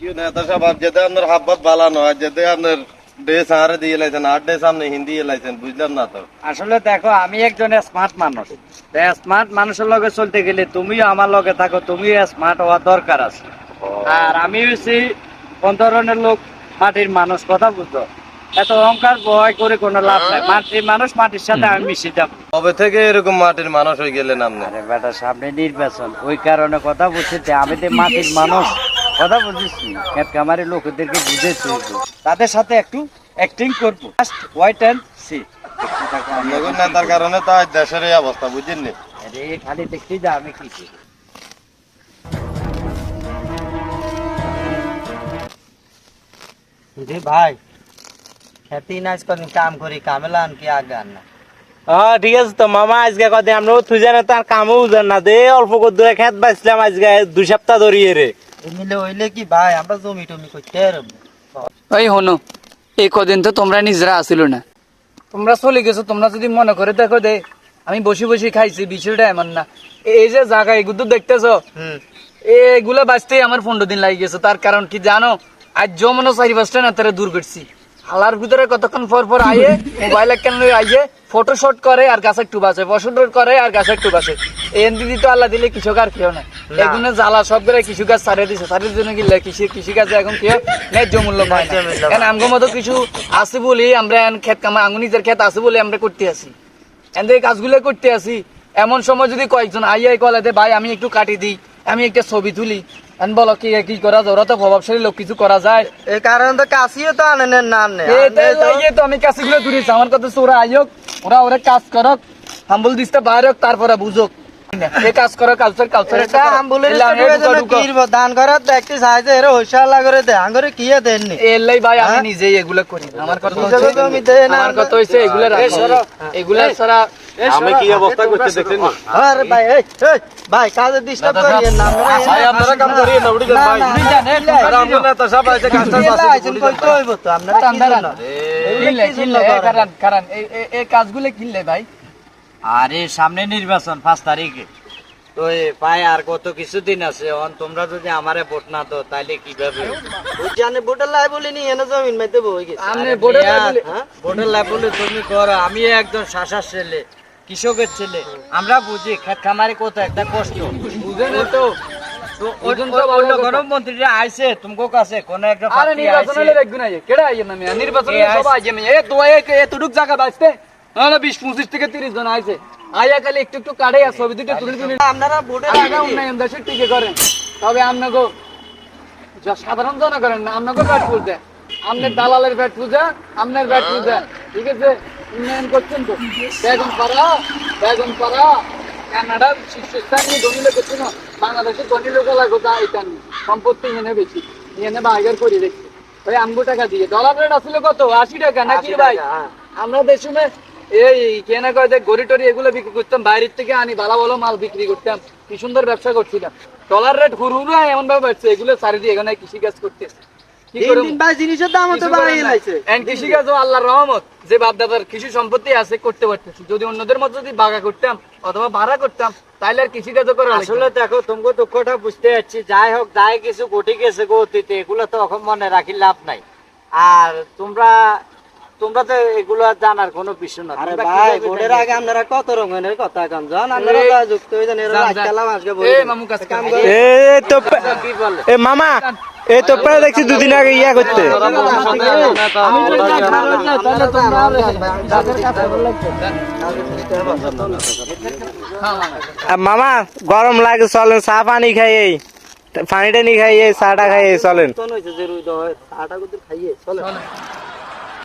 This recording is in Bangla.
নেতা সাহেব যেতে আপনার হাব্বত বালা নয় যেতে আপনার ড্রেস আরে দিয়ে লাইছেন আট ড্রেস আপনি হিন্দি লাইছেন বুঝলেন না তো? আসলে দেখো আমি একজন স্মার্ট মানুষ। স্মার্ট মানুষের লগে চলতে গেলে তুমিও আমার লগে থাকো তুমিও স্মার্ট হওয়া দরকার আছে। আর আমি হচ্ছি কোন ধরনের লোক মাটির মানুষ কথা বুঝছ? এত অহংকার ভয় করে কোনো লাভ নাই। মাটির মানুষ মাটির সাথে আমি মিশে যাব। কবে থেকে এরকম মাটির মানুষ হয়ে গেলেন আপনি? বেটা সামনে নির্বাচন। ওই কারণে কথা বলছি যে আমি তো মাটির মানুষ কথা বলছি খেত কামারি লোকদেরকে বুঝেছি তাদের সাথে একটু অ্যাক্টিং করব। জাস্ট ওয়াইট অ্যান্ড সি নেতার কারণে তো আজ দেশের এই অবস্থা বুঝেননি আরে খালি দেখতে যা আমি কি করি। জি ভাই খেতে নাচ কদিন কাম করি কামেলা কি আগে আন না। হ্যাঁ ঠিক আছে তো মামা আজকে কদিন আমরা তুই জানে তার কামও জান না। দে অল্প করে খেত বাইছিলাম আজকে দুই সপ্তাহ ধরিয়ে রে। মিলে হইলে কি ভাই আমরা জমি টমি করতে ওই হনো এই কদিন তো তোমরা নিজেরা আসিল না। তোমরা চলে গেছো তোমরা যদি মনে করে দেখো দে আমি বসে বসে খাইছি বিষয়টা এমন না। এই যে জায়গা এগুলো দেখতেছো? হুম। এগুলো বাঁচতে আমার পনেরো দিন লাগে গেছে। তার কারণ কি জানো আজ জমনো চারি পাঁচটা না তারা দূর করছি। হালার ভিতরে কতক্ষণ পর পর আইয়ে মোবাইল কেন আইয়ে ফটো শট করে আর গাছে একটু বাঁচে ফটো করে আর গাছে একটু বাঁচে এন দিদি তো আল্লাহ দিলে কৃষক আর কেউ না। এগুলো জ্বালা সব করে কৃষি গাছ ছাড়িয়ে দিছে। ছাড়িয়ে জন্য কি কৃষি কৃষি কাজে এখন কেউ ন্যায্য মূল্য পায় না। কারণ আমগো মতো কিছু আছে বলি আমরা এখন ক্ষেত কামা আঙ্গু নিজের ক্ষেত আছে বলে আমরা করতে আছি। এদের কাজগুলো করতে আসি এমন সময় যদি কয়েকজন আইয়াই কলাতে ভাই আমি একটু কাটি দিই আমি একটা ছবি তুলি। বলো কি কি করা যায়? ওরা তো প্রভাবশালী লোক কিছু করা যায়। এই কারণে তো কাশিও তো আনে নেন না আনে লাগিয়ে তো আমি কাছিগুলো তুলেছি আমার কথা ওরা আইক ওরা ওরা কাজ করক হাম্বল দিস্তা বাইরে তারপরে বুঝুক। এই কাজ করো কালচার কালচার এটা আম বলে দান করার দেখতে এর করে দে। আঙ্গরে কি দেন নি? এলাই ভাই আমি নিজেই এগুলো করি। আমার কথা হচ্ছে আমি। আমার কথা এগুলো এগুলো আমি কি অবস্থা করতে দেখছেন? না? আরে ভাই এই এই ভাই কাজে ডিস্টার্ব করিয়েন না আমরা ভাই আপনারা কাম না। উড়ি যান ভাই। আর আমরা নেতা সাহেব আইছে কাজটা আইছেন কইতে হইব তো আপনারা দাঁড়ান, কি দাঁড়ান। কিনলে কিনলে কারণ কারণ এই এই- এই কাজগুলো কিনলে ভাই। আরে সামনে নির্বাচন পাঁচ তারিখে। তো এ ভাই আর কত কিছুদিন আছে অন তোমরা যদি আমারে ভোট না দাও তাইলে কীভাবে? ওই জানে বোটার লাই বলিনি এনে জমিন মাইতে বই গেছে। আপনি আরে ভোটের হ্যাঁ? ভোটের তুমি করো আমি একজন শাসার ছেলে। কৃষকের ছেলে। আমরা বুঝি খেত খামারি কত একটা কষ্ট। তো। একটা না কেডা তো বিশ পঁচিশ থেকে তিরিশ জন খালি একটু একটু কাটে আর ছবি দুটো তুলে তুলে আপনারা ভোটের আগে উন্নয়ন দেশের টিকে করেন। তবে আপনাকে সাধারণ জন করেন না আপনাকে পেট পুজে আপনার দালালের পেট পূজা আপনার পেট পূজা ঠিক আছে? উন্নয়ন করছেন তো। বেগুন পাড়া বেগুন পাড়া কানাডার শীর্ষস্থানীয় ধনী লোক হচ্ছে না বাংলাদেশের ধনী লোক লাগো তা এটা নিয়ে। সম্পত্তি এনে বেশি এনে বাহাগের করে দেখছি ভাই আমগো টাকা দিয়ে। ডলার রেট আসলে কত? আশি টাকা নাকি ভাই? হ্যাঁ। আমরা দেশে এই কেনা কয় দেখ গড়ি টরি এগুলো বিক্রি করতাম বাইরের থেকে আনি ভালো ভালো মাল বিক্রি করতাম কি সুন্দর ব্যবসা করছিলাম। ডলার রেট হুরু হুরু এমন ভাবে বাড়ছে এগুলো চারিদিকে এখানে কৃষি কাজ করতেছে। কি দিন করে ভাই জিনিসের দাম তো বাড়িয়ে লাইছে। কৃষি কাজ আল্লাহর রহমত। যে বাপদাদার কৃষি সম্পত্তি আছে করতে পারতেছি যদি অন্যদের মতো যদি বাগা করতাম অথবা ভাড়া করতাম তাহলে আর কৃষি কাজও করা আসলে দেখো তোমাকে দুঃখটা বুঝতে যাচ্ছি যাই হোক যাই কিছু ঘটে গেছে গো অতীতে এগুলো তো এখন মনে রাখি লাভ নাই। আর তোমরা তোমরা তো এগুলো জানার কোনো বিষয় না। আরে ভাই ভোটের আগে আপনারা কত রঙের কথা কান জান? আপনারা এই, যুক্ত এরা যান। রাজকালা আজকে এ বলবেন মামু কাজ কাম করে। তো পে- কি বলে? এ মামা এ তো প্রায় দেখছি দুদিন আগে ইয়া করতে। মামা, গরম লাগে, চলেন, চা পানি খাই এই। পানিটা নি খাই এই, চাটা খাই চলেন। তো নইছে যে রুই আটা কুতুর খাইয়ে চলে